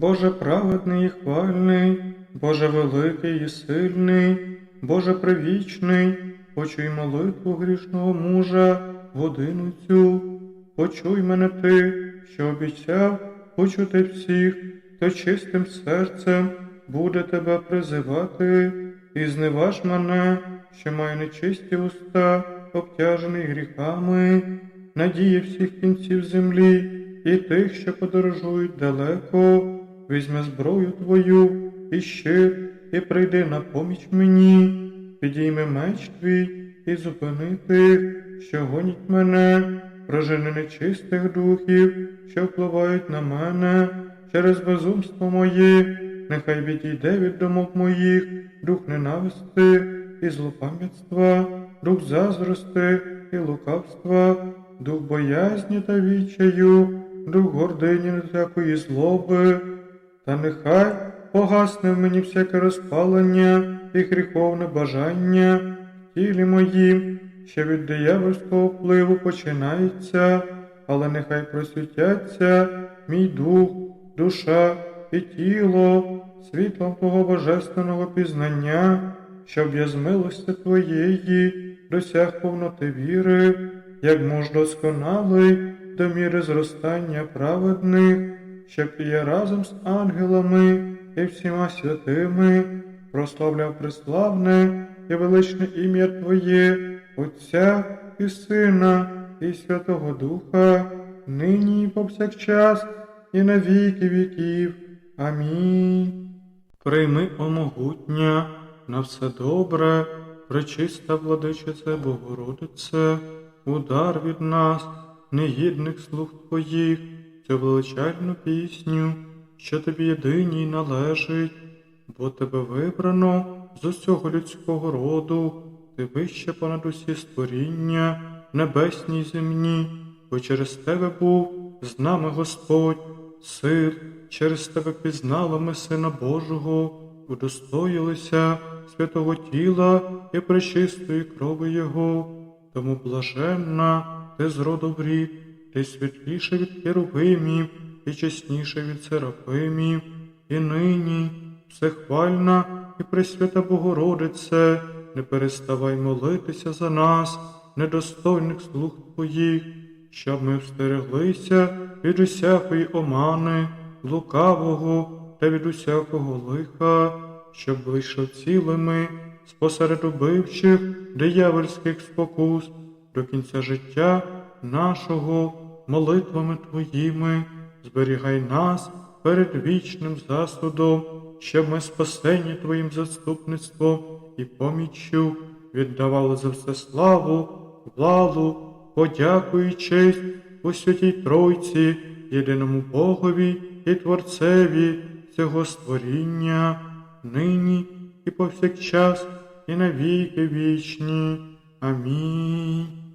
Боже праведний і хвальний, Боже великий і сильний, Боже привічний, почуй молитву грішного мужа годину цю. Почуй мене ти, що обіцяв почути всіх, хто чистим серцем буде тебе призивати, і зневаж мене, що маю нечисті уста, обтяжений гріхами, надії всіх кінців землі і тих, що подорожують далеко, візьме зброю твою і щит, і прийди на поміч мені, підійми меч твій і зупини тих, що гонять мене, прожени нечистих духів, що впливають на мене через безумство моє, нехай відійде від думок моїх, дух ненависти і злопам'ятства, дух заздрости і лукавства, дух боязні та відчаю, дух гордині всякої злоби, та нехай погасне в мені всяке розпалення і гріховне бажання. В тілі моїм, що від диявольського впливу починається, але нехай просвітяться мій дух, душа і тіло світлом Твого божественного пізнання, щоб я з милості Твоєї досяг повноти віри, як муж досконалий до міри зростання праведних, щоб я разом з ангелами і всіма святими прославляв преславне і величне ім'я Твоє, Отця і Сина, і Святого Духа, нині і повсякчас, і на віки віків. Амінь. Прийми, о могутня, на все добре, пречиста владичице Богородице, удар від нас, негідних слуг Твоїх, цю величальну пісню, що тобі єдиній належить, бо тебе вибрано з усього людського роду, ти вище понад усі створіння, небесні й земні, бо через тебе був з нами Господь, сил, через тебе пізнали ми Сина Божого, удостоїлися святого тіла і пречистої крови Його, тому блаженна ти з роду рід, ти світліше від херувимів і чесніше від серафимів, і нині всехвальна і пресвята Богородице, не переставай молитися за нас, недостойних слуг Твоїх, щоб ми встереглися від усякої омани, лукавого та від усякого лиха, щоб вийшов цілими спосеред убивчих диявольських спокус до кінця життя нашого молитвами Твоїми, зберігай нас перед вічним засудом, щоб ми спасені Твоїм заступництвом і поміччю віддавали за все славу, владу, подяку і честь у святій Тройці, єдиному Богові і Творцеві цього створіння, нині і повсякчас, і на віки вічні. Амінь.